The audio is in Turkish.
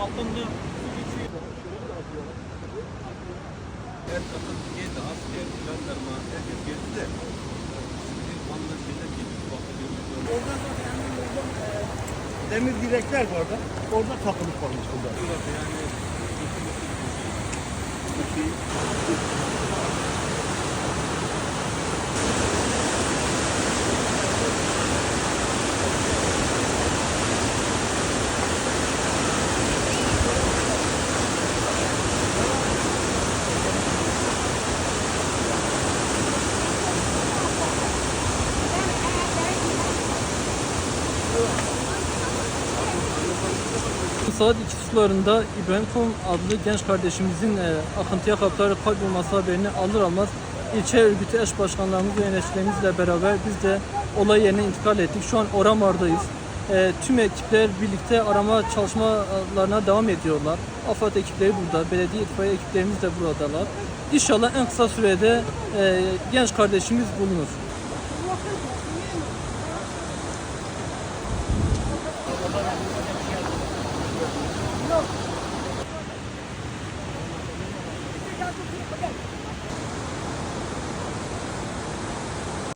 altında. Her tarafı geldi, asker, jandarma, herkes geldi de. Şimdi Van'da şeyler gelip bakıyoruz. Orada zaten demir direkler vardı. Orada takılıp kalmış bunlar. Yani Saat 2 sularında İbrahim Tom adlı genç kardeşimizin e, akıntıya kapılarak kaybolması haberini alır almaz ilçe örgütü eş başkanlarımız ve yöneticilerimizle beraber biz de olay yerine intikal ettik. Şu an Oramar'dayız. E, tüm ekipler birlikte arama çalışmalarına devam ediyorlar. AFAD ekipleri burada, belediye itfaiye ekiplerimiz de buradalar. İnşallah en kısa sürede e, genç kardeşimiz bulunur. Ano ba yan?